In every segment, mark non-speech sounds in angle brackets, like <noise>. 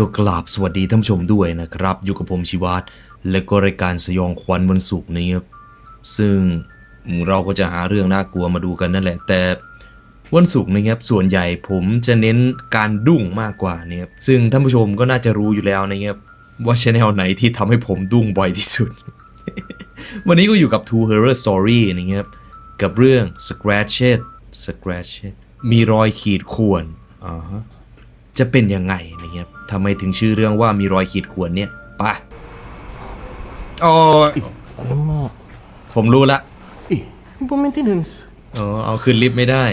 ก็กราบสวัสดีท่านผู้ชมด้วยนะครับ อยู่กับผมชิวัตและก็รายการสยองขวัญวันศุกร์นี้ครับซึ่งเราก็จะหาเรื่องน่ากลัวมาดูกันนั่นแหละ แต่วันศุกร์นะครับส่วนใหญ่ผมจะเน้นการดุ้งมากกว่าเนี่ยครับซึ่งท่านผู้ชมก็น่าจะรู้อยู่แล้วนะครับว่าชแนลไหนที่ทำให้ผมดุ้งบ่อยที่สุด วันนี้ก็อยู่กับ Two Horror Story นะครับกับเรื่อง Scratched Scratched มีรอยขีดข่วนอ่าฮะ จะเป็นยังไงนะครับทำไมถึงชื่อเรื่องว่ามีรอยขีดข่วนเนี่ยไปะโอ้ย Alamak. ผมรู้ละ Eh, lupa maintenance. อ๋อเอาขึ้นลิฟต์ไม่ได้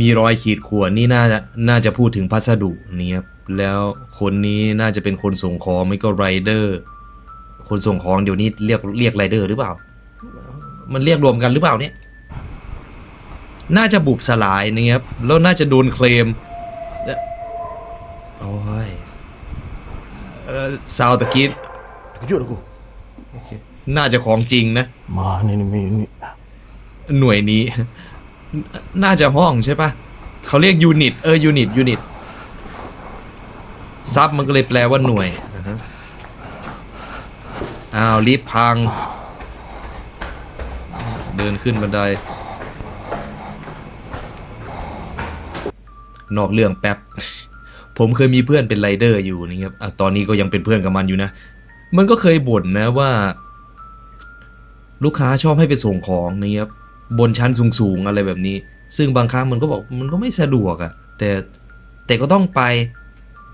มีรอยขีดข่วนนี่น่าจะน่าจะพูดถึงพัสดุนี่ครับแล้วคนนี้น่าจะเป็นคนส่งของไม่ก็ไรเดอร์ คนส่งของเดี๋ยวนี้เรียกเรียกไรเดอร์หรือเปล่า มันเรียกรวมกันหรือเปล่าเนี่ย น่าจะบุบสลายนะครับแล้วน่าจะโดนเคลมเอ่อโอ้ยเอ่อซาวตะกี้ Terkejut aku. น่าจะของจริงนะ Mana ni ni ni. หน่วยนี้ น่าจะห้องใช่ปะเขาเรียกยูนิตเออยูนิตยูนิตซับมันก็เลยแปลว่าหน่วยอ่าฮะอ้าวรีบพัง เดินขึ้นบันได นอกเรื่องแป๊บ ผมเคยมีเพื่อนเป็นไรเดอร์อยู่นะครับอะตอนนี้ก็ยังเป็นเพื่อนกับมันอยู่นะ มันก็เคยบ่นนะว่า ลูกค้าชอบให้ไปส่งของนะครับบนชั้นสูงๆอะไรแบบนี้ ซึ่งบางครั้งมันก็บอกมันก็ไม่สะดวกอะ่ะแต่แต่ก็ต้องไป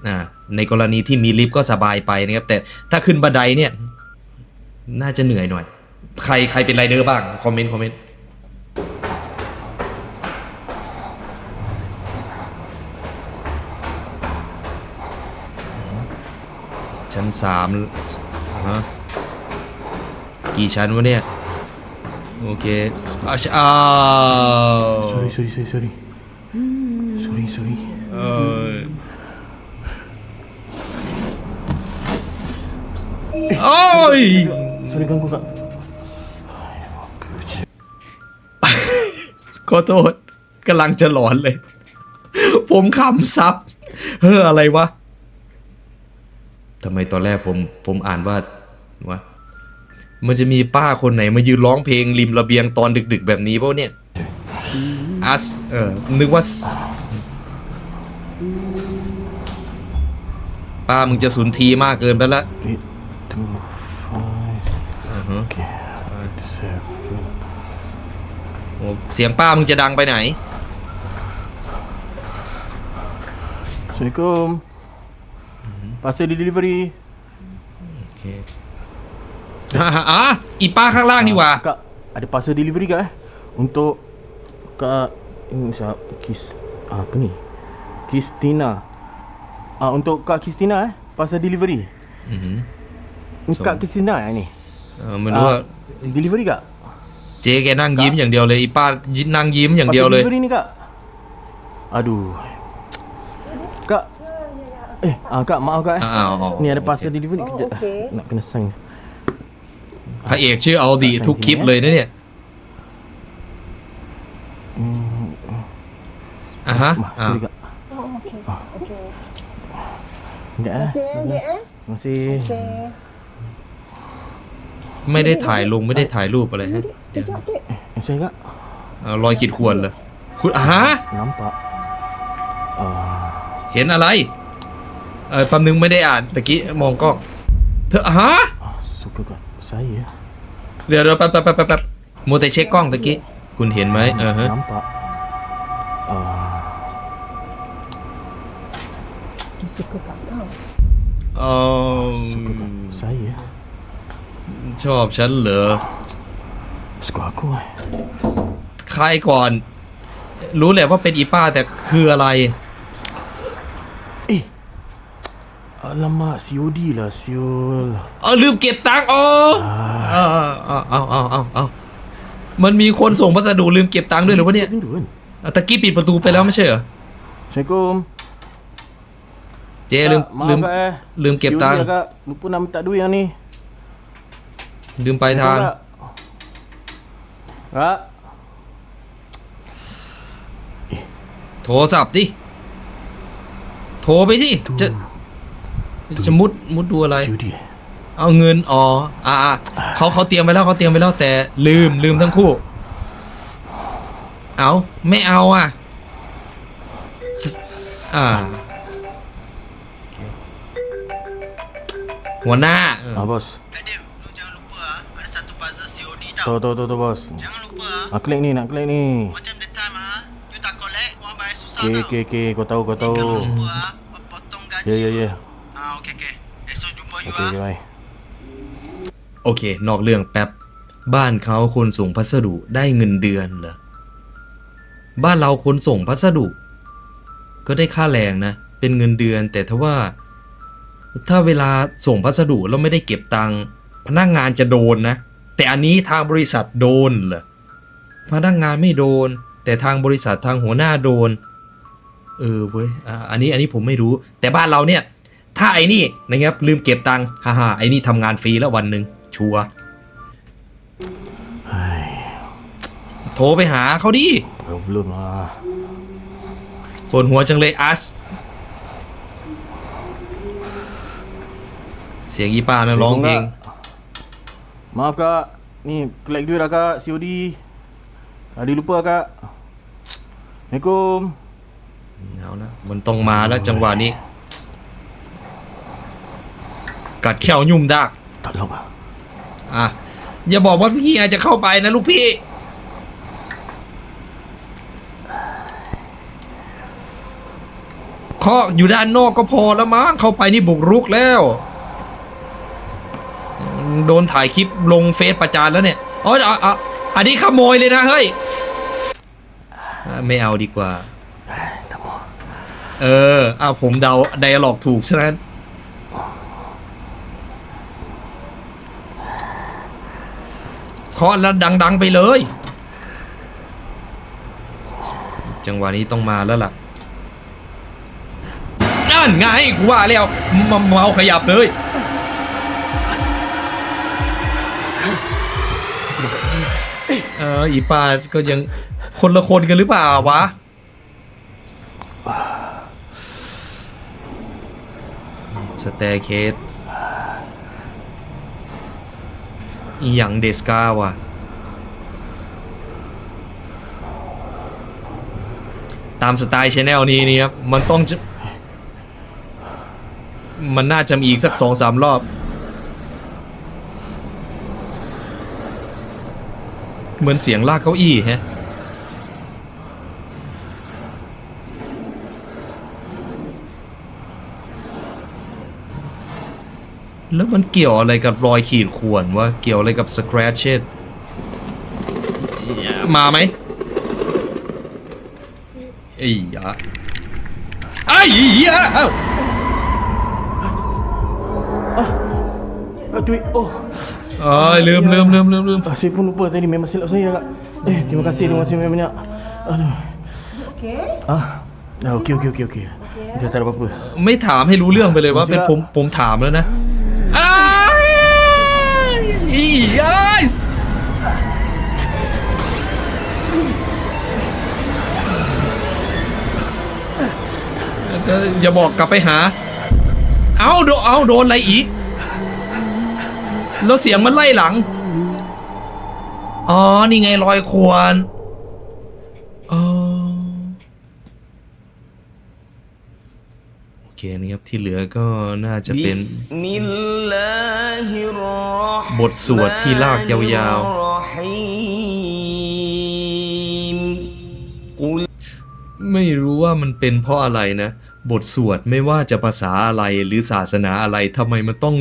อ่าในกรณีที่มีลิฟต์ก็สบายไปนะครับ แต่ถ้าขึ้นบันไดเนี่ย น่าจะเหนื่อยหน่อย ใครใครเป็นไรเดอร์บ้าง คอมเมนต์คอมเมนต์ ชั้นสามฮะกี่ชั้นวะเนี่ย โอเคอ้าวอ้าว Sorry, sorry, sorry, sorry. Sorry, sorry. เออโอ้ย Sorry ganggu kak. ขอโทษกำลังจะหลอนเลย ผมขำซับเฮ้ออะไรวะ ทำไมตอนแรกผมผมอ่านว่าวะมันจะมีป้าคนไหนมายืนร้องเพลงริมระเบียงตอนดึก ๆ แบบนี้เปล่าเนี่ยอัสเออนึกว่า ป้ามึงจะสุนทีมากเกินไปละ Eight, two, five. Okay. Seven. โอ้เสียงป้ามึงจะดังไปไหน Assalamualaikum. Parcel delivery. อะอะ <laughs> อีป้าข้างล่างนี่หว่า Kak, ada parcel delivery kak eh? Untuk Kak ini siapa? Kis ah, apa ni? Kristina. Ah untuk Kak Kristina eh, parcel delivery. Mhm. Ini Kak Kristina eh ni. เออไม่รู้ว่า Ah, delivery kak. เจ๊แกนั่งยิ้มอย่างเดียวเลยอีป้านั่งยิ้มอย่างเดียว Parcel เลย delivery ni kak. Aduh. Kak. Eh, ah kak maaf kak eh. อ้าวอ๋อ Ni ada parcel delivery Oh, kejap. okey. Nak kena sign. พระเอกชื่อเอาดีทุกคลิปเลยนะเนี่ย Hmm, อะฮะ mah, อ่า sorry kak. Oh, okey. Okey. Sekejap eh. Masih ya, Dek, eh? Terima kasih. Okey. ไม่ได้ถ่ายลงไม่ได้ถ่ายรูปอะไรฮะ เดี๋ยว Sekejap, Dek. Yang saya kak. เอารอยขีดข่วนเลยคุณอะฮะ Nampak. Ah, เห็นอะไร เออแป๊บนึงไม่ได้อ่านตะกี้มองกล้องเธอฮะ ah, suka kak. Saya. เดี๋ยวเดี๋ยวแป๊บแป๊บแป๊บแป๊บมัวแต่เช็คกล้องตะกี้คุณเห็นไหมเออฮะ Nampak. Ah, Dia suka kat kau. เออ saya. ชอบฉันเหรอ Suka aku eh. ใครก่อน รู้แหละว่าเป็นอีป้าแต่คืออะไร Eh. Alamak, COD lah, siul. เอาลืมเก็บตังค์โอ้เอาเอาเอาเอาเอาเอามันมีคนส่งพัสดุลืมเก็บตังค์ด้วยเหรือวะเนี่ย Pintu kan? เอาตะกี้ปิดประตูไปแล้วไม่ใช่เหรอ Assalamualaikum. เจลืม Kak, maaf ลืม kak eh. ลืมเก็บตังค์ COD lah, kak. Lupa nak minta duit yang ni. ลืมปลายทาง Kak. Kak. โทรศัพท์ดิ โทรไปสิจะ จะมุดมุดดูอะไร Judi. เอาเงินอ๋ออ่าอ่าเขาเขาเตรียมไปแล้วเขาเตรียมไปแล้วแต่ลืมลืมทั้งคู่ เอาไม่เอาอะสอ่าหัวหน้าเออ Ah, bos. Adib, lu jangan lupa ah, ada satu puzzle COD tau. Tahu tahu tahu tahu bos. Jangan lupa ah. Ah, klik ni nak klik ni. Macam the time ah, you tak collect, orang bayar susah Okey tau. okey okey, kau tahu kau tahu. Kalau lupa ah, potong gaji. Ya ya ya. Ah, okey okey. Esok jumpa you Okey ah. okey bye. โอเค นอกเรื่องแป๊บ บ้านเขาคนส่งพัสดุได้เงินเดือนเหรอ บ้านเราคนส่งพัสดุ ก็ได้ค่าแรงนะ เป็นเงินเดือน แต่ถ้าว่า ถ้าเวลาส่งพัสดุแล้วไม่ได้เก็บตังค์พนักงานจะโดนนะ แต่อันนี้ทางบริษัทโดนเหรอ พนักงานไม่โดน แต่ทางบริษัททางหัวหน้าโดน เออเว้ยอ่าอันนี้อันนี้ผมไม่รู้ แต่บ้านเราเนี่ย ถ้าไอ้นี่นะครับลืมเก็บตังค์ฮ่าฮ่าไอ้นี่ทำงานฟรีแล้ววันหนึ่งชัวร์โทรไปหาเขาดิ Belum belum lah. ปวดหัวจังเลยอัส เสียงอีป้านะร้องเพลง Maaf kak. Ni collect duit dah kak COD. Tadi lupa kak. Assalamualaikum. เอานะมันต้องมาแล้วจังหวะนี้ กัดแขวยุ่มดัก Tak lama. อะอย่าบอกว่าพี่อาจจะเข้าไปนะลูกพี่ เคาะอยู่ด้านนอกก็พอแล้วมั้งเข้าไปนี่บุกรุกแล้วอืมโดนถ่ายคลิปลงเฟซประจานแล้วเนี่ยอ๋ออะอะอันนี้ขโมยเลยนะเฮ้ยอะไม่เอาดีกว่า Tak mau. เออเอาผมเดาไดอะล็อกถูกฉะนั้นเคาะแล้วดัง ๆ ไปเลย จังหวะนี้ต้องมาแล้วล่ะนั่นไงกูว่าแล้วมเมาขยับเลยเอออีปาก็ยังคนละคนกันหรือเปล่าวะสเตเคส อีหยังเดสกาวะตามสไตล์ชแนลนี้นี่ครับ มันต้องจะมันน่าจะมีอีกสักสองสามรอบ เหมือนเสียงลากเก้าอี้ฮะ แล้วมันเกี่ยวอะไรกับรอยขีดข่วนวะเกี่ยวอะไรกับ scratches มาไหมไอ้ยะไอ้ยะเอ้า Ah, duit. Oh. เอ้ยลืมลืมลืมลืมลืม Ah, saya pun lupa tadi memang silap saya kak. Eh, terima kasih terima kasih banyak. Aduh. Okay. Ah. Dah okey okey okey okey. Dah tak ada apa-apa. ไม่ถามให้รู้เรื่องไปเลยว่าเป็นผมผมถามแล้วนะ อย่าบอกกลับไปหา เอาโดเอาโดนอะไรอีก แล้วเสียงมันไล่หลัง อ๋อ นี่ไงรอยควรอ๋อโอเคนะครับ ที่เหลือก็น่าจะเป็น Bismillahirrahmanirrahim. บทสวดที่ลากยาวๆไม่รู้ว่ามันเป็นเพราะอะไรนะ บทสวดไม่ว่าจะภาษาอะไรหรือศาสนาอะไรทำไมมันต้อง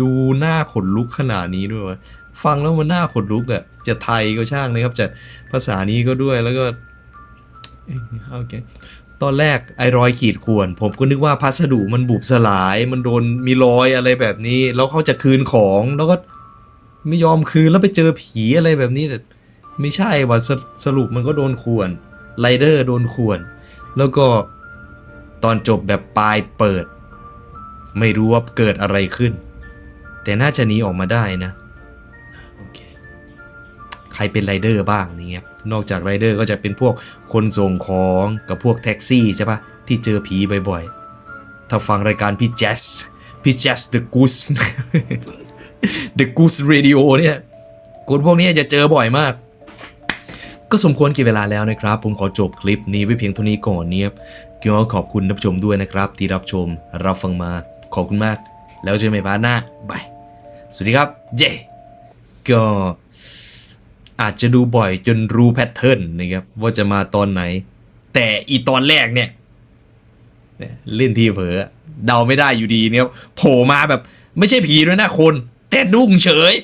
ดูหน้าขนลุกขนาดนี้ด้วยวะฟังแล้วมันหน้าขนลุกอะ่ะจะไทยก็ช่างนะครับจะภาษานี้ก็ด้วยแล้วก็โอเคตอนแรกไอ้รอยขีดข่วน ผมก็นึกว่าพัสดุมันบุบสลาย มันโดนมีรอยอะไรแบบนี้ แล้วเขาจะคืนของแล้วก็ไม่ยอมคืนแล้วไปเจอผีอะไรแบบนี้แต่ไม่ใช่ว่าสสรุปมันก็โดนข่วนไรเดอร์โดนข่วน แล้วก็ ตอนจบแบบปลายเปิด ไม่รู้ว่าเกิดอะไรขึ้น แต่น่าจะหนีออกมาได้นะโอเคใครเป็นไรเดอร์บ้างเนี่ยนอกจากไรเดอร์ก็จะเป็นพวกคนส่งของกับพวกแท็กซี่ใช่ปะที่เจอผีบ่อยๆ ถ้าฟังรายการพี่แจสพี่แจส The Goose The Goose Radio เนี่ยคนพวกนี้จะเจอบ่อยมาก ก็สมควรกี่เวลาแล้วนะครับ ผมขอจบคลิปนี้ไว้เพียงเท่านี้ก่อนเนี่ยก็ขอบคุณท่านผู้ชมด้วยนะครับ ที่รับชมรับฟังมาขอบคุณมาก แล้วเจอกันใหม่พาร์ทหน้าบายสวัสดีครับ เย้ก็อาจจะดูบ่อยจนรู้แพทเทิร์นนะครับว่าจะมาตอนไหน แต่อีตอนแรกเนี่ยเนี่ยเล่นทีเผลอเดาไม่ได้อยู่ดีเนี่ยโผล่มาแบบ ไม่ใช่ผีด้วยนะคน แต่ดุ้งเฉย